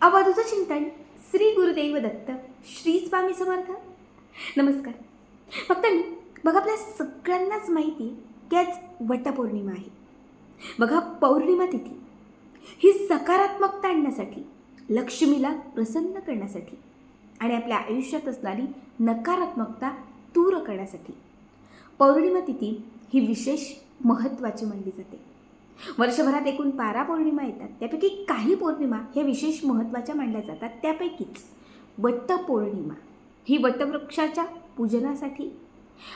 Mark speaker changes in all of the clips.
Speaker 1: आवाजाचं चिंतन श्री गुरुदेव दत्त श्री स्वामी समर्थ. नमस्कार. फक्त बघा आपल्या सगळ्यांनाच माहिती की आज वटपौर्णिमा आहे. बघा पौर्णिमा तिथी. ही सकारात्मकता आणण्यासाठी लक्ष्मीला प्रसन्न करण्यासाठी आणि आपल्या आयुष्यात असणारी नकारात्मकता दूर करण्यासाठी पौर्णिमा तिथी ही विशेष महत्त्वाची मानली जाते. वर्षभरात एकूण बारा पौर्णिमा येतात. त्यापैकी काही पौर्णिमा ह्या विशेष महत्त्वाच्या मानल्या जातात. त्यापैकीच वटपौर्णिमा ही वटवृक्षाच्या पूजनासाठी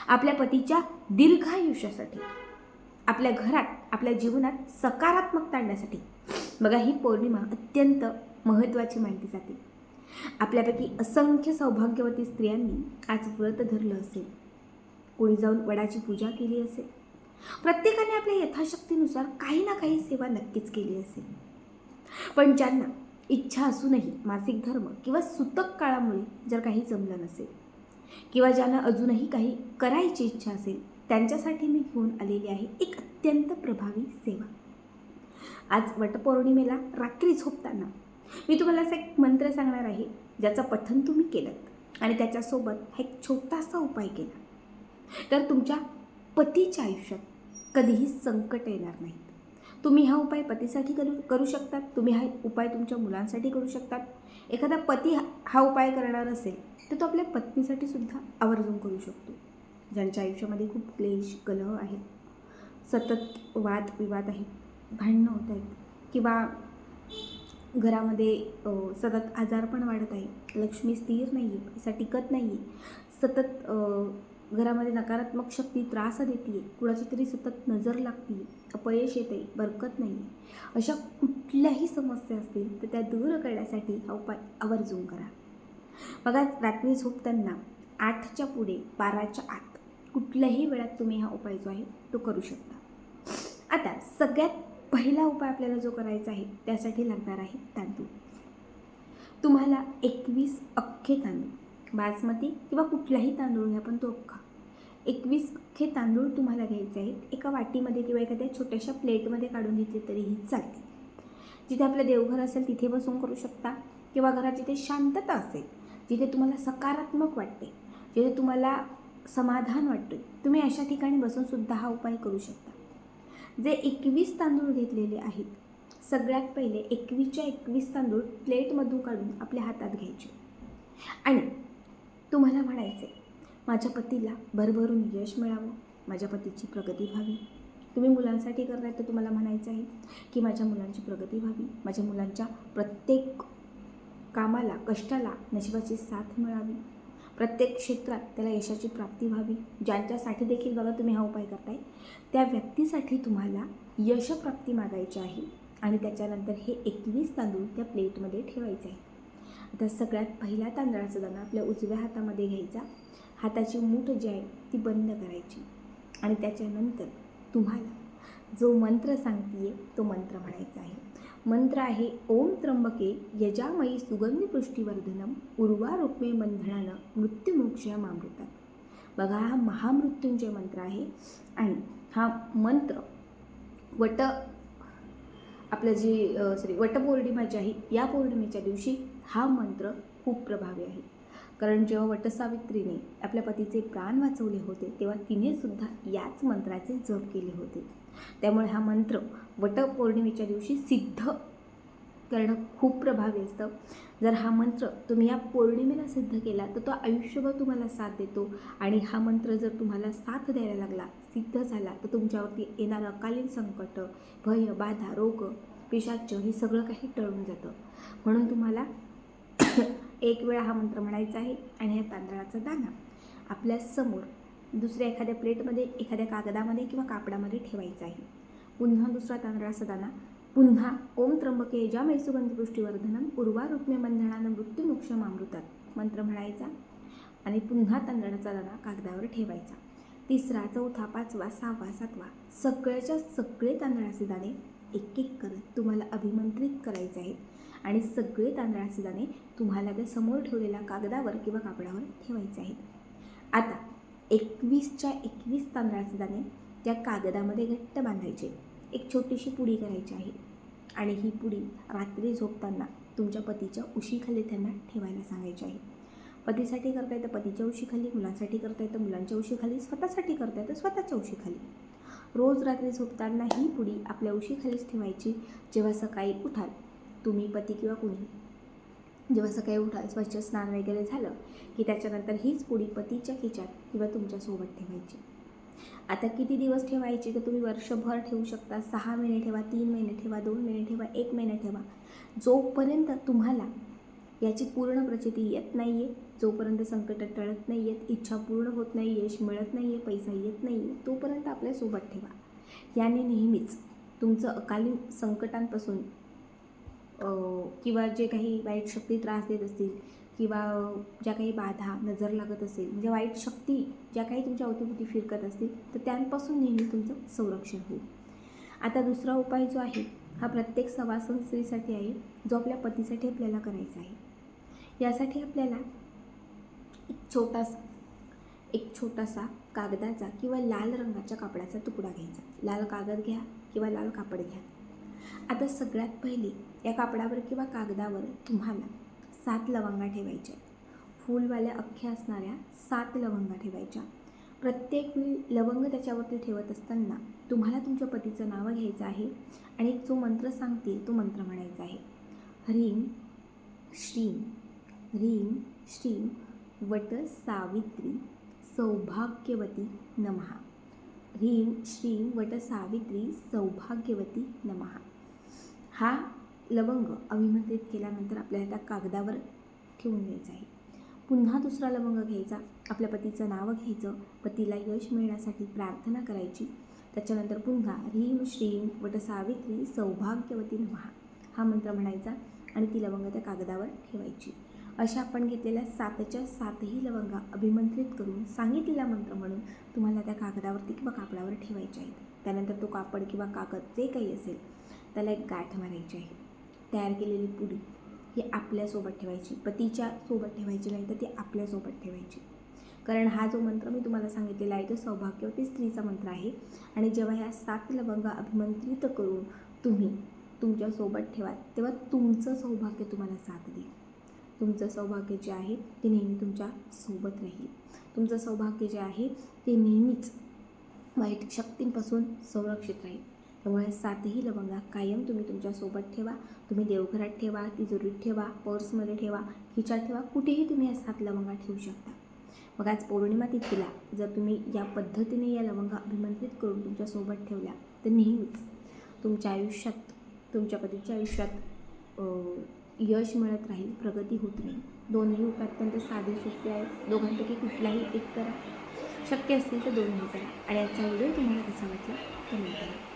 Speaker 1: आपल्या पतीच्या दीर्घायुष्यासाठी आपल्या घरात आपल्या जीवनात सकारात्मकता आणण्यासाठी. बघा ही पौर्णिमा अत्यंत महत्त्वाची मानली जाते. आपल्यापैकी असंख्य सौभाग्यवती स्त्रियांनी आज व्रत धरलं असेल. कोणी जाऊन वडाची पूजा केली असेल. प्रत्येकाने आपल्या यथाशक्तीनुसार काही ना काही सेवा नक्कीच केली असेल. पण ज्यांना इच्छा असूनही मासिक धर्म किंवा सुतक काळामुळे जर काही जमलं नसेल किंवा ज्यांना अजूनही काही करायची इच्छा असेल त्यांच्यासाठी मी घेऊन आलेली आहे एक अत्यंत प्रभावी सेवा. आज वटपौर्णिमेला रात्री झोपताना मी तुम्हाला असा एक मंत्र सांगणार आहे ज्याचं पठन तुम्ही केलं आणि त्याच्यासोबत हा एक छोटासा उपाय केला. तर तुमच्या पतीच्या आयुष्यात कधीही संकट येणार नाहीत. तुम्ही हा उपाय पतीसाठी करू करू शकतात. तुम्ही हा उपाय तुमच्या मुलांसाठी करू शकतात. एखादा पती हा- हा उपाय करणार असेल तर तो आपल्या पत्नीसाठी सुद्धा आवर्जून करू शकतो. ज्यांच्या आयुष्यामध्ये खूप क्लेश कलह आहेत सतत वाद विवाद आहेत भांडणं होत आहेत किंवा घरामध्ये सतत आजार पण वाढत आहे लक्ष्मी स्थिर नाही आहे पैसा टिकत नाही आहे सतत घरामध्ये नकारात्मक शक्ती त्रास देते कुणाची तरी सतत नजर लागते अपयश येते बरकत नाही आहे अशा कुठल्याही समस्या असतील तर त्या दूर करण्यासाठी हा उपाय आवर्जून करा. बघा रात्री झोपताना आठच्या पुढे बाराच्या आत कुठल्याही वेळात तुम्ही हा उपाय जो आहे तो करू शकता. आता सगळ्यात पहिला उपाय आपल्याला जो करायचा आहे त्यासाठी लागणार आहे तांदूळ. तुम्हाला एकवीस अख्खे तांदूळ. बासमती किंवा कुठलाही तांदूळ घ्या पण तो अख्खा एकवीस अख्खे तांदूळ तुम्हाला घ्यायचे आहेत एका वाटीमध्ये किंवा एखाद्या छोट्याशा प्लेटमध्ये काढून घेतले तरीही चालते जिथे आपलं देवघर असेल तिथे बसून करू शकता. किंवा घरात जिथे शांतता असेल जिथे तुम्हाला सकारात्मक वाटते जिथे तुम्हाला समाधान वाटते तुम्ही अशा ठिकाणी बसूनसुद्धा हा उपाय करू शकता. जे एकवीस तांदूळ घेतलेले आहेत सगळ्यात पहिले एकवीसच्या एकवीस तांदूळ प्लेटमधून काढून आपल्या हातात घ्यायचे. आणि तुम्हाला म्हणायचे. माझ्या पतीला भरभरून यश मिळावं माझ्या पतीची प्रगती व्हावी. तुम्ही मुलांसाठी करताय तर तुम्हाला म्हणायचं आहे की माझ्या मुलांची प्रगती व्हावी. माझ्या मुलांच्या प्रत्येक कामाला कष्टाला नशिबाची साथ मिळावी. प्रत्येक क्षेत्रात त्याला यशाची प्राप्ती व्हावी. ज्यांच्यासाठी देखील बघा तुम्ही हा उपाय करताय त्या व्यक्तीसाठी तुम्हाला यशप्राप्ती मागायची आहे आणि त्याच्यानंतर हे एकवीस तांदूळ त्या प्लेटमध्ये ठेवायचे आहे आता सगळ्यात पहिला तांदळाचा दाणा आपल्या उजव्या हातामध्ये घ्यायचा. हाताची मूठ जी आहे ती बंद करायची. आणि त्याच्यानंतर तुम्हाला जो मंत्र सांगतीये तो मंत्र म्हणायचा आहे. मंत्र आहे ओम त्र्यंबके यजामयी सुगंधी पृष्टीवर्धनम उर्वा रुक्मे बंधनानं मृत्युमोक्षया मामृतात बघा हा महामृत्युंजय मंत्र आहे. आणि हा मंत्र वट आपलं जी सॉरी वटपौर्णिमा जी आहे या पौर्णिमेच्या दिवशी हा मंत्र खूप प्रभावी आहे. कारण जेव्हा वटसावित्रीने आपल्या पतीचे प्राण वाचवले होते तेव्हा तिने सुद्धा याच मंत्राचे जप केले होते. त्यामुळे हा मंत्र वटपौर्णिमेच्या दिवशी सिद्ध करणं खूप प्रभावी असतं. जर हा मंत्र तुम्ही या पौर्णिमेला सिद्ध केला तर तो आयुष्यभर तुम्हाला साथ देतो आणि हा मंत्र जर तुम्हाला साथ द्यायला लागला सिद्ध झाला तर तुमच्यावरती येणारं अकालीन संकट भय बाधा रोग पिशाच हे सगळं काही टळून जातं. म्हणून तुम्हाला एक वेळा हा मंत्र म्हणायचा आहे आणि ह्या तांदळाचा दाणा आपल्यासमोर दुसऱ्या एखाद्या प्लेटमध्ये एखाद्या कागदामध्ये किंवा कापडामध्ये ठेवायचा आहे. पुन्हा दुसरा तांदळाचा दाणा पुन्हा ओम त्र्यंबके जामय सुगंध पुष्टीवर्धनम उर्वा रुक्मे बंधनानं मृत्युमोक्षम अमृतात मंत्र म्हणायचा आणि पुन्हा तांदळाचा दाणा कागदावर ठेवायचा. तिसरा चौथा पाचवा सहावा सातवा सगळ्याच्या सगळे तांदळाचे दाणे एक एक करत तुम्हाला अभिमंत्रित करायचे आहेत. आणि सगळे तांदळाचे दाणे तुम्हाला त्या समोर ठेवलेल्या कागदावर किंवा कापडावर ठेवायचे आहेत. आता एकवीसच्या एकवीस तांदळाचे दाणे त्या कागदामध्ये घट्ट बांधायचे. एक छोटीशी पुडी करायची आहे. आणि ही पुडी रात्री झोपताना तुमच्या पतीच्या उशीखाली त्यांना ठेवायला सांगायची आहे. पतीसाठी करता येतं पतीच्या उशीखाली मुलांसाठी करता येतं मुलांच्या उशीखाली स्वतःसाठी करता येतं स्वतःच्या उशीखाली. रोज रात्री झोपताना ही पुडी आपल्या उशीखालीच ठेवायची. जेव्हा सकाळी उठाल तुम्ही पती किंवा कुणी. जेव्हा सकाळी उठाल स्वच्छ स्नान वगैरे झालं की त्याच्यानंतर हीच पुडी पतीच्या खिच्यात किंवा तुमच्यासोबत ठेवायची. आता किती दिवस ठेवायची? तर तुम्ही वर्षभर ठेवू शकता. सहा महिने ठेवा तीन महिने ठेवा दोन महिने ठेवा एक महिने ठेवा. जोपर्यंत तुम्हाला याची पूर्ण प्रचिती येत नाही आहे जोपर्यंत संकट टळत नाही आहेत इच्छा पूर्ण होत नाही यश मिळत नाही आहे पैसा येत नाही आहे तोपर्यंत आपल्यासोबत ठेवा. याने नेहमीच तुमचं अकालीन संकटांपासून किंवा जे काही वाईट शक्ती त्रास देत असतील किंवा ज्या काही बाधा नजर लागत असेल म्हणजे वाईट शक्ती ज्या काही तुमच्या अवतीभोवती फिरकत असतील तर त्यांपासून नेहमी तुमचं संरक्षण होईल. आता दुसरा उपाय जो आहे हा प्रत्येक सवासन स्त्रीसाठी आहे जो आपल्या पतीसाठी आपल्याला करायचा आहे. यासाठी आपल्याला एक छोटासा एक छोटासा कागदाचा किंवा लाल रंगाच्या कापडाचा तुकडा घ्यायचा. लाल कागद घ्या किंवा लाल कापड घ्या. आता सगळ्यात पहिले या कापडावर किंवा कागदावर तुम्हाला सात लवंगा ठेवायच्या आहेत. फूलवाल्या अख्ख्या असणाऱ्या सात लवंगा ठेवायच्या. प्रत्येक वेळी लवंग त्याच्यावरती ठेवत असताना तुम्हाला तुमच्या पतीचं नाव घ्यायचं आहे आणि एक जो मंत्र सांगते तो मंत्र म्हणायचा आहे. ह्रीम श्रीम ह्रीम श्रीम वट सावित्री सौभाग्यवती नमहा ह्रीम श्रीम वट सावित्री सौभाग्यवती नमः. हा लवंग अभिमंत्रित केल्यानंतर आपल्याला त्या कागदावर ठेवून द्यायचा आहे. पुन्हा दुसरा लवंग घ्यायचा आपल्या पतीचं नाव घ्यायचं पतीला यश मिळण्यासाठी प्रार्थना करायची त्याच्यानंतर पुन्हा ह्रीम श्रीम वट सावित्री सौभाग्यवती नमः हा मंत्र म्हणायचा आणि ती लवंग त्या कागदावर ठेवायची. अशा आपण घेतलेल्या सातच्या सातही लवंगा अभिमंत्रित करून सांगितलेला मंत्र म्हणून तुम्हाला त्या कागदावरती किंवा कापडावर ठेवायचे आहेत. त्यानंतर तो कापड किंवा कागद जे काही असेल त्याला एक गाठ मारायची आहे. तयार केलेली पुडी ही आपल्यासोबत ठेवायची. पतीच्या सोबत ठेवायची नाही तर ती आपल्यासोबत ठेवायची. कारण हा जो मंत्र मी तुम्हाला सांगितलेला आहे तो सौभाग्यवती स्त्रीचा मंत्र आहे. आणि जेव्हा ह्या सात लवंगा अभिमंत्रित करून तुम्ही तुमच्यासोबत ठेवा तेव्हा तुमचं सौभाग्य तुम्हाला साथ देईल. तुमचं सौभाग्य जे आहे ते नेहमी तुमच्यासोबत राहील. तुमचं सौभाग्य जे आहे ते नेहमीच वाईट शक्तींपासून संरक्षित राहील. त्यामुळे सातही लवंगा कायम तुम्ही तुमच्यासोबत ठेवा. तुम्ही देवघरात ठेवा तिजोरीत ठेवा पर्समध्ये ठेवा खिच्यात ठेवा कुठेही तुम्ही या सात लवंगा ठेवू शकता. मग आज पौर्णिमा तिथीला जर तुम्ही या पद्धतीने या लवंगा अभिमंत्रित करून तुमच्यासोबत ठेवल्या तर नेहमीच तुमच्या आयुष्यात तुमच्या पतीच्या आयुष्यात यश मिळत राहील प्रगती होत राहील. दोनही उपाय अत्यंत साधे सोपे आहेत दोघांपैकी कुठलाही एक करा. शक्य असतील तर दोन्ही करा. आणि याचा व्हिडिओ तुम्हाला कसा वाटला कमेंट करा.